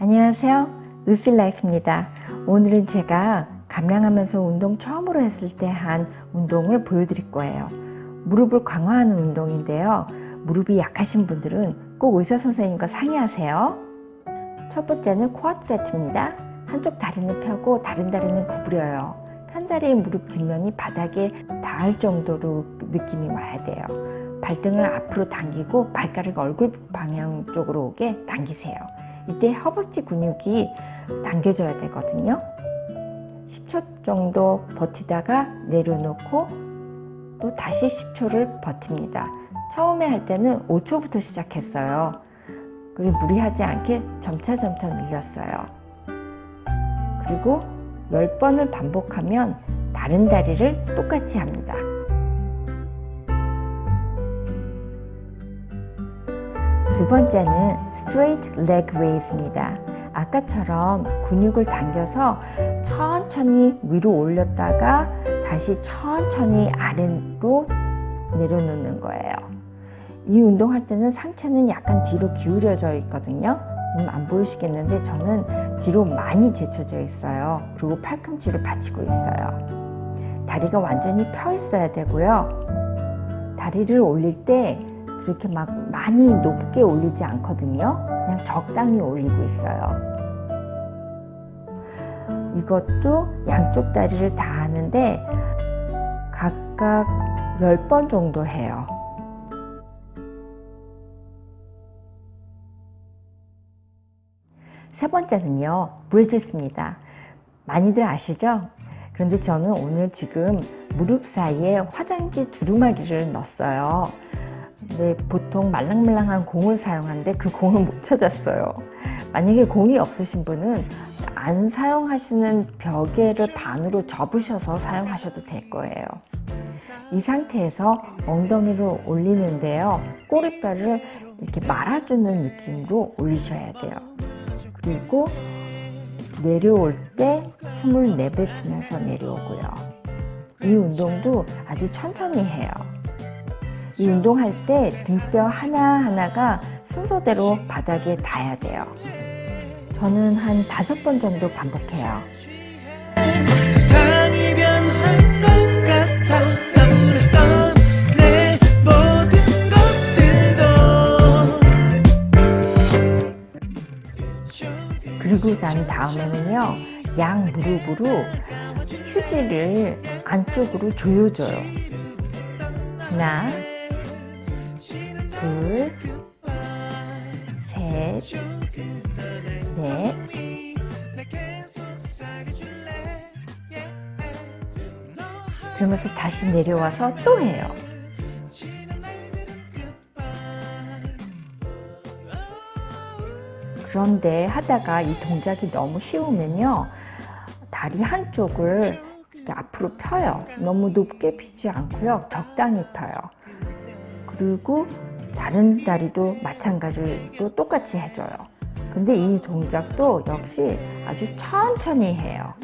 안녕하세요. 으슬라이프입니다. 오늘은 제가 감량하면서 운동 처음으로 했을 때 한 운동을 보여드릴 거예요. 무릎을 강화하는 운동인데요. 무릎이 약하신 분들은 꼭 의사 선생님과 상의하세요. 첫 번째는 쿼드 세트입니다. 한쪽 다리는 펴고 다른 다리는 구부려요. 편다리의 무릎 뒷면이 바닥에 닿을 정도로 느낌이 와야 돼요. 발등을 앞으로 당기고 발가락 얼굴 방향 쪽으로 오게 당기세요. 이때 허벅지 근육이 당겨져야 되거든요. 10초 정도 버티다가 내려놓고 또 다시 10초를 버팁니다. 처음에 할 때는 5초부터 시작했어요. 그리고 무리하지 않게 점차점차 늘렸어요. 그리고 10번을 반복하면 다른 다리를 똑같이 합니다. 두 번째는 straight leg raise입니다. 아까처럼 근육을 당겨서 천천히 위로 올렸다가 다시 천천히 아래로 내려놓는 거예요. 이 운동할 때는 상체는 약간 뒤로 기울여져 있거든요. 지금 안 보이시겠는데 저는 뒤로 많이 제쳐져 있어요. 그리고 팔꿈치를 받치고 있어요. 다리가 완전히 펴 있어야 되고요. 다리를 올릴 때 그렇게 막 많이 높게 올리지 않거든요. 그냥 적당히 올리고 있어요. 이것도 양쪽 다리를 다 하는데 각각 10번 정도 해요. 세 번째는요, 브리지스입니다. 많이들 아시죠? 그런데 저는 오늘 지금 무릎 사이에 화장지 두루마기를 넣었어요. 근데 보통 말랑말랑한 공을 사용하는데 그 공을 못 찾았어요. 만약에 공이 없으신 분은 안 사용하시는 벽에를 반으로 접으셔서 사용하셔도 될 거예요. 이 상태에서 엉덩이를 올리는데요. 꼬리뼈를 이렇게 말아주는 느낌으로 올리셔야 돼요. 그리고 내려올 때 숨을 내뱉으면서 내려오고요. 이 운동도 아주 천천히 해요. 이 운동할 때 등뼈 하나하나가 순서대로 바닥에 닿아야 돼요. 저는 한 다섯 번 정도 반복해요. 그리고 난 다음에는요, 양 무릎으로 휴지를 안쪽으로 조여줘요. 하나, 둘, 셋, 넷, 그러면서 다시 내려와서 또 해요. 그런데 하다가 이 동작이 너무 쉬우면요. 다리 한쪽을 앞으로 펴요. 너무 높게 피지 않고요. 적당히 펴요. 그리고 다른 다리도 마찬가지로 똑같이 해줘요. 근데 이 동작도 역시 아주 천천히 해요.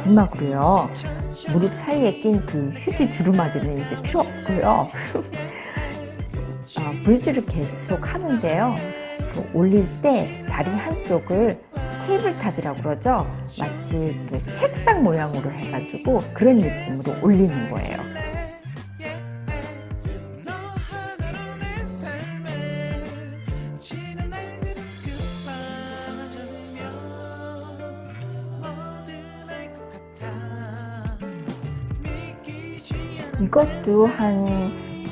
마지막으로요. 무릎 사이에 낀 그 휴지 두루마기는 이제 필요 없고요. 어, 브리지를 계속 하는데요. 그 올릴 때 다리 한쪽을 테이블탑이라고 그러죠. 마치 그 책상 모양으로 해가지고 그런 느낌으로 올리는 거예요. 이것도 한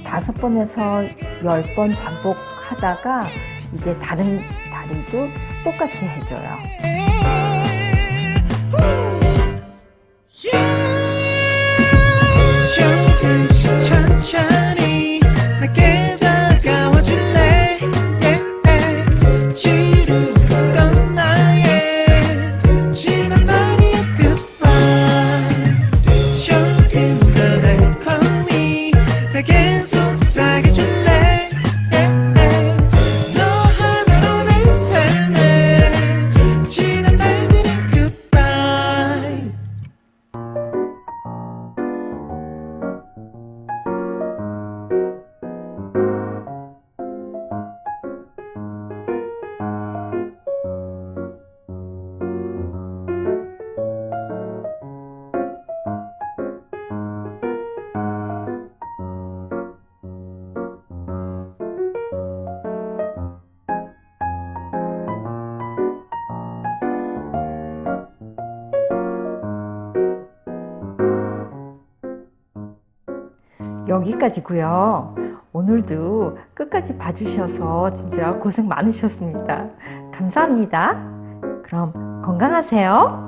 다섯 번에서 열 번 반복하다가 이제 다른 다리도 똑같이 해줘요. 여기까지고요. 오늘도 끝까지 봐주셔서 진짜 고생 많으셨습니다. 감사합니다. 그럼 건강하세요.